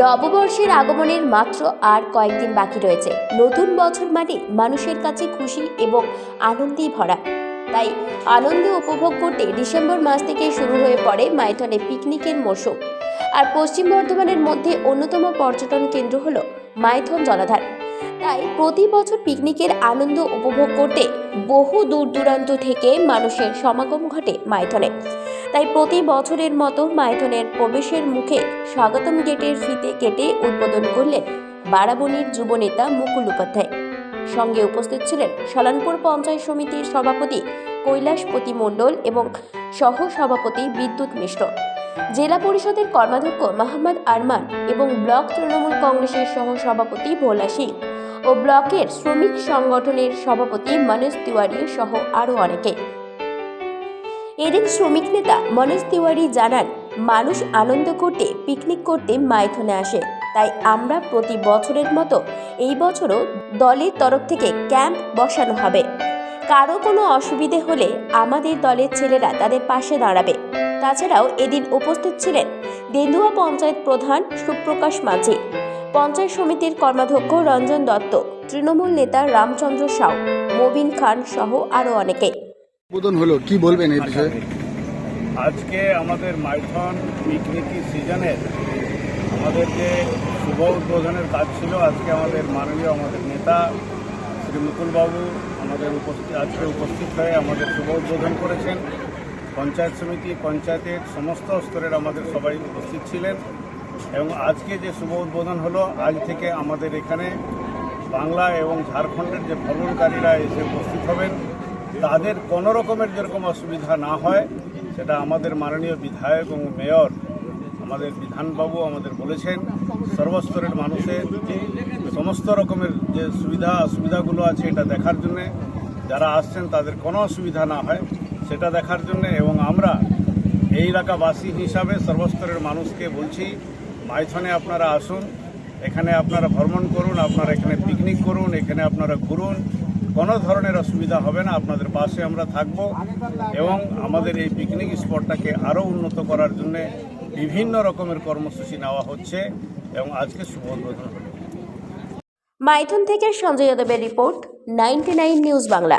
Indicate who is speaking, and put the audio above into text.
Speaker 1: নববর্ষের আগমনের মাত্র আর কয়েকদিন বাকি রয়েছে। নতুন বছর মানে মানুষের কাছে খুশি এবং আনন্দেই ভরা। তাই আনন্দ উপভোগ করতে ডিসেম্বর মাস থেকে শুরু হয়ে পড়ে মাইথনে পিকনিকের মরশুম। আর পশ্চিম বর্ধমানের মধ্যে অন্যতম পর্যটন কেন্দ্র হলো মাইথন জলাধার। তাই প্রতি বছর পিকনিকের আনন্দ উপভোগ করতে বহু দূর দূরান্ত থেকে মানুষের সমাগম ঘটে মাইথনে। তাই প্রতি বছরের মতো মাইথনের প্রবেশের মুখে স্বাগতম গেটের ফিতে কেটে উদ্বোধন করলেন বারাবণীর যুবনেতা মুকুল উপাধ্যায় সঙ্গে উপস্থিত ছিলেন সলানপুর পঞ্চায়েত সমিতির সভাপতি কৈলাসপতি মণ্ডল এবং সহ সভাপতি বিদ্যুৎ মিশ্র জেলা পরিষদের কর্মাধ্যক্ষ মোহাম্মদ আরমান এবং ব্লক তৃণমূল কংগ্রেসের সহ সভাপতি ভোলা সিং ও ব্লকের শ্রমিক সংগঠনের সভাপতি মনোজ তিওয়ারি সহ আরও অনেকে। এদিন শ্রমিক নেতা মনোজ তিওয়ারি জানান, মানুষ আনন্দ করতে পিকনিক করতে মাইথনে আসে। তাই আমরা প্রতি বছরের মতো এই বছরও দলের তরফ থেকে ক্যাম্প বসানো হবে। কারও কোনো অসুবিধে হলে আমাদের দলের ছেলেরা তাদের পাশে দাঁড়াবে। তাছাড়াও এদিন উপস্থিত ছিলেন দেন্দুয়া পঞ্চায়েত প্রধান সুপ্রকাশ মাঝি, পঞ্চায়েত সমিতির কর্মাধ্যক্ষ রঞ্জন দত্ত, তৃণমূল নেতা রামচন্দ্র সাউ, মবিন খান সহ আরও অনেকে।
Speaker 2: উদ্বোধন হলো, কি বলবেন এই বিষয়ে?
Speaker 3: আজকে আমাদের মাইথন পিকনিকি সিজনের আমাদের যে শুভ উদ্বোধনের কাজ ছিল। আজকে আমাদের মাননীয় আমাদের নেতা শ্রী মুকুলবাবু আমাদের উপস্থিত, আজকে উপস্থিত হয়ে আমাদের শুভ উদ্বোধন করেছেন। পঞ্চায়েত সমিতি, পঞ্চায়েতের সমস্ত স্তরের আমাদের সবাই উপস্থিত ছিলেন। এবং আজকে যে শুভ উদ্বোধন হলো, আজ থেকে আমাদের এখানে বাংলা এবং ঝাড়খণ্ডের যে ভ্রমণকারীরা এসে উপস্থিত হবেন। তাদের কোনো রকমের যেরকম অসুবিধা না হয়, সেটা আমাদের মাননীয় বিধায়ক এবং মেয়র, আমাদের বিধানবাবু আমাদের বলেছেন, সর্বস্তরের মানুষের সমস্ত রকমের যে সুবিধা, অসুবিধাগুলো আছে এটা দেখার জন্যে, যারা আসছেন তাদের কোনো অসুবিধা না হয়, সেটা দেখার জন্যে এবং আমরা এই এলাকাবাসী হিসাবে সর্বস্তরের মানুষকে বলছি, মাইথনে আপনারা আসুন, এখানে আপনারা ভ্রমণ করুন, আপনারা এখানে পিকনিক করুন, এখানে আপনারা ঘুরুন কোনো ধরনের অসুবিধা হবে না, আপনাদের পাশে আমরা থাকব এবং আমাদের এই পিকনিক স্পটটাকে আরও উন্নত করার জন্যে বিভিন্ন রকমের কর্মসূচি নেওয়া হচ্ছে এবং আজকে শুভ উদ্বোধন
Speaker 1: মাইথন থেকে সঞ্জয় যাদবের রিপোর্ট, নাইনটি নিউজ বাংলা।